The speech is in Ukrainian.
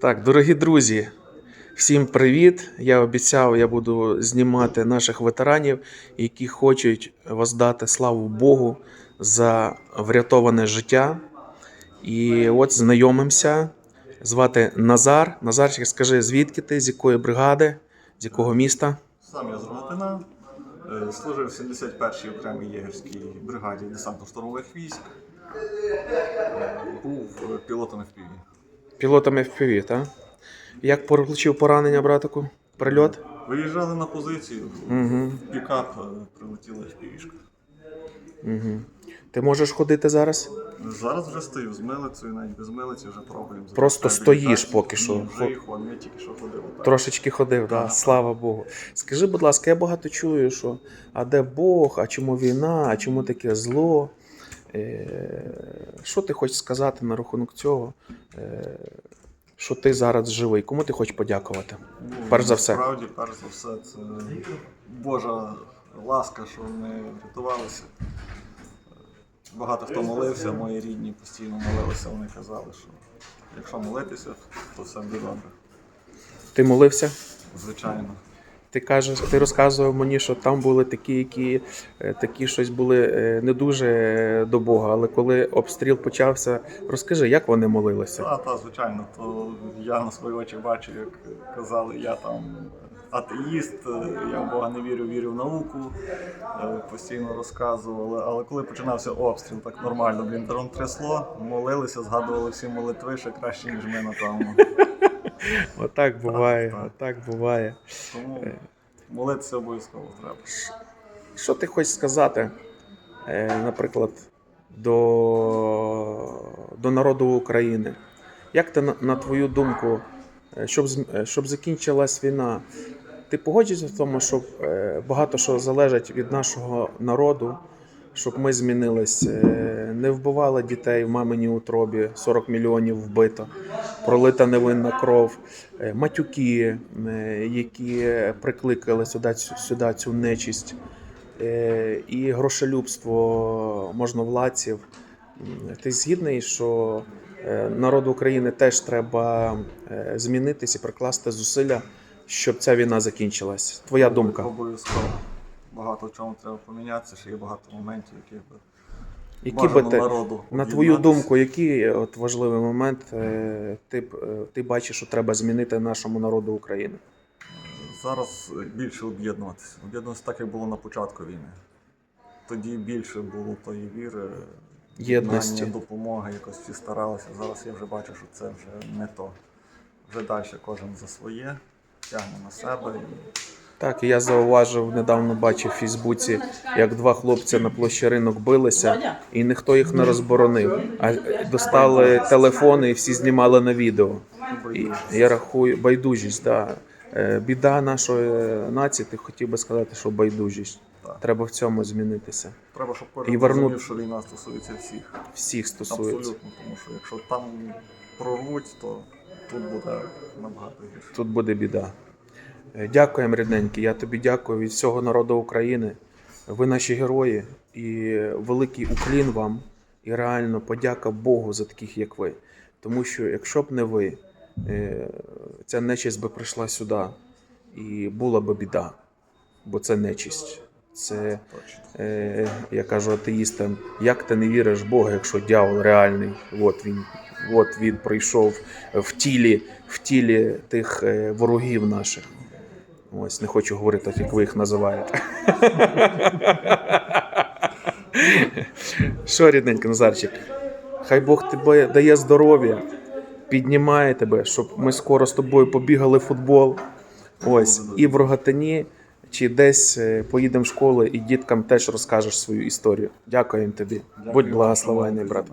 Так, дорогі друзі, всім привіт! Я обіцяв, я буду знімати наших ветеранів, які хочуть воздати славу Богу за врятоване життя. І от знайомимося. Звати Назар. Назарчик, скажи, звідки ти, з якої бригади, з якого міста? Сам я з Рогатина, е, служив в 71-й окремій єгерській бригаді десантно-штурмових військ. Е, Був е, пілотом FPV. Пілотом FPV, так? Як получив поранення, братику? Прильот? Виїжджали на позицію, Угу. пікап е, прилетіла FPV-шка. Угу. Ти можеш ходити зараз? Зараз вже стою з милицею, навіть без милиці вже пробуємо. Просто стоїш поки що. Ні, вже і ходимо, я тільки що ходив. отак. Трошечки ходив, да? Слава Богу. Скажи, будь ласка, я багато чую, що а де Бог, а чому війна, а чому таке зло? Е, що ти хочеш сказати на рахунок цього? Е, що ти зараз живий? Кому ти хочеш подякувати? Ну, Перш за все. Насправді, перш за все, це Божа ласка, що ми врятувалися. Багато хто молився, мої рідні постійно молилися, вони казали, що якщо молитися, то все буде добре. Ти молився? Звичайно. Ти кажеш, ти розказував мені, що там були такі, які е, такі щось були е, не дуже е, до Бога. Але коли обстріл почався, розкажи, як вони молилися? Та, та, звичайно, то я на свої очі бачив, як казали, я там атеїст, я в Бога не вірю, вірю в науку, постійно розказували. Але коли починався обстріл, так нормально, блін, трясло, молилися, згадували всі молитви, ще краще, ніж ми, напевно. Отак буває, так. отак буває. Тому молитися обов'язково треба. Що ти хочеш сказати, е, наприклад, до, до народу України? Як ти, на, на твою думку, е, щоб, е, щоб закінчилась війна, ти погоджуєшся в тому, що багато що залежить від нашого народу, щоб ми змінились, не вбивали дітей в маминій утробі, 40 мільйонів вбито, пролита невинна кров, е, матюки, е, які прикликали сюди, сюди цю нечисть, е, і грошелюбство можновладців. Ти згідний, що народу України теж треба змінитись і прикласти зусилля, щоб ця війна закінчилась? Твоя думка. Обов'язково. Багато в чому треба помінятися, ще є багато моментів, які Які би ти, народу на твою думку, який от важливий момент е, ти, е, ти бачиш, що треба змінити нашому народу України? Зараз більше об'єднуватися. Об'єднуватися так, як було на початку війни. Тоді більше було тої віри, Єдності. допомоги, якось всі старалися. Зараз я вже бачу, що це вже не то. Вже далі кожен за своє, тягне на себе. І Так, я зауважив, недавно бачив в Фейсбуці, як два хлопці на площі ринок билися, і ніхто їх не розборонив. А достали телефони і всі знімали на відео. І я рахую, байдужість, да. Е, Біда нашої нації, ти хотів би сказати, що байдужість. Так. Треба в цьому змінитися. Треба, щоб І кожен вернути- розумів, що війна стосується всіх. Всіх стосується. Абсолютно, тому що якщо там прорвуть, то тут буде набагато гірше. Тут буде біда. Е, Дякуємо, рідненькі. Я тобі дякую від всього народу України. Ви наші герої, і великий уклін вам, і реально подяка Богу за таких, як ви. Тому що якщо б не ви, е, ця нечисть би прийшла сюди, і була б біда, бо це нечисть. Це, е, я кажу атеїстам, як ти не віриш в Бога, якщо дьявол реальний? От він, от він прийшов в тілі, в тілі тих ворогів наших. Ось, не хочу говорити, так, як ви їх називаєте. Що, рідненький Назарчик? Хай Бог тебе дає здоров'я, піднімає тебе, щоб ми скоро з тобою побігали в футбол. Ось, і в Рогатині, чи десь е, поїдемо в школу, і діткам теж розкажеш свою історію. Дякуємо тобі. Дякую Будь благословений, брат.